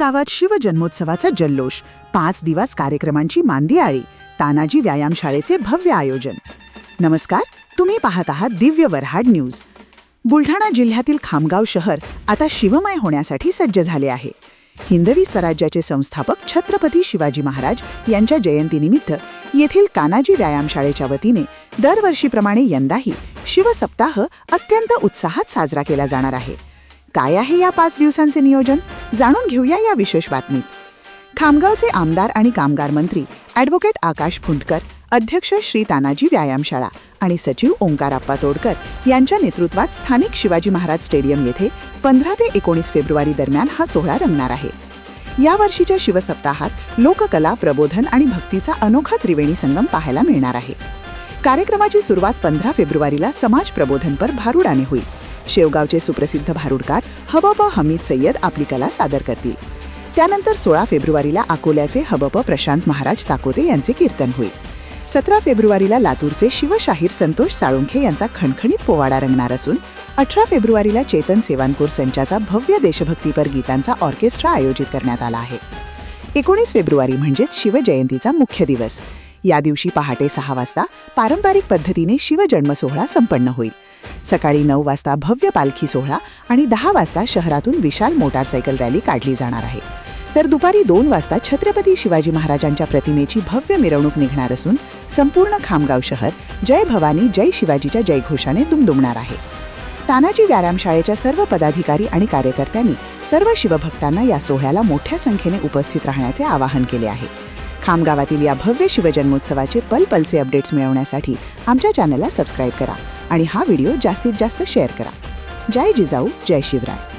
गावात शिवजन्मोत्सवाचा जल्लोष पाच दिवस कार्यक्रमांची मांदियाळी तानाजी व्यायामशाळेचे भव्य आयोजन. नमस्कार तुम्ही पाहत आहात दिव्य वरहाड न्यूज. बुलढाणा जिल्ह्यातील खामगाव शहर आता शिवमय होण्यासाठी सज्ज झाले आहे. हिंदवी स्वराज्याचे संस्थापक छत्रपती शिवाजी महाराज यांच्या जयंतीनिमित्त येथील कानाजी व्यायामशाळेच्या वतीने दरवर्षीप्रमाणे यंदाही शिवसप्ताह अत्यंत उत्साहात साजरा केला जाणार आहे. काय आहे या पाच दिवसांचे नियोजन? जाणून घेऊया या विशेष बातमीत. खामगावचे आमदार आणि कामगार मंत्री ॲडव्होकेट आकाश फुंडकर अध्यक्ष श्री तानाजी व्यायामशाळा आणि सचिव ओंकाराप्पा तोडकर यांच्या नेतृत्वात स्थानिक शिवाजी महाराज स्टेडियम येथे पंधरा ते एकोणीस फेब्रुवारी दरम्यान हा सोहळा रंगणार आहे. या वर्षीच्या शिवसप्ताहात लोककला प्रबोधन आणि भक्तीचा अनोखा त्रिवेणी संगम पाहायला मिळणार आहे. कार्यक्रमाची सुरुवात पंधरा फेब्रुवारीला समाज प्रबोधनपर भारुडाने होईल. शेवगावचे सुप्रसिद्ध भारुडकार हबप हमीद सय्यद आपली कला सादर करतील. त्यानंतर सोळा फेब्रुवारीला अकोल्याचे हबप प्रशांत महाराज ताकोते यांचे कीर्तन होईल. सतरा फेब्रुवारीला लातूरचे शिवशाहीर संतोष साळुंखे यांचा खणखणीत पोवाडा रंगणार असून अठरा फेब्रुवारीला चेतन सेवानपूर संचाचा भव्य देशभक्तीपर गीतांचा ऑर्केस्ट्रा आयोजित करण्यात आला आहे. एकोणीस फेब्रुवारी म्हणजेच शिवजयंतीचा मुख्य दिवस. या दिवशी पहाटे सहा वाजता पारंपरिक पद्धतीने शिवजन्म सोहळा संपन्न होईल. सकाळी नऊ वाजता भव्य पालखी सोहळा आणि दहा वाजता शहरातून विशाल मोटारसायकल रॅली काढली जाणार आहे. तर दुपारी दोन वाजता छत्रपती शिवाजी महाराजांच्या प्रतिमेची भव्य मिरवणूक निघणार असून संपूर्ण खामगाव शहर जय भवानी जय शिवाजीच्या जयघोषाने दुमदुमणार आहे. तानाजी व्यायामशाळेच्या सर्व पदाधिकारी आणि कार्यकर्त्यांनी सर्व शिवभक्तांना या सोहळ्याला मोठ्या संख्येने उपस्थित राहण्याचे आवाहन केले आहे. खामगावातील या भव्य शिवजन्मोत्सवाचे पल पलचे अपडेट्स मिळवण्यासाठी आमच्या चॅनलला सबस्क्राईब करा. आणि हा व्हिडिओ जास्तीत जास्त शेअर करा. जय जिजाऊ जय शिवराय.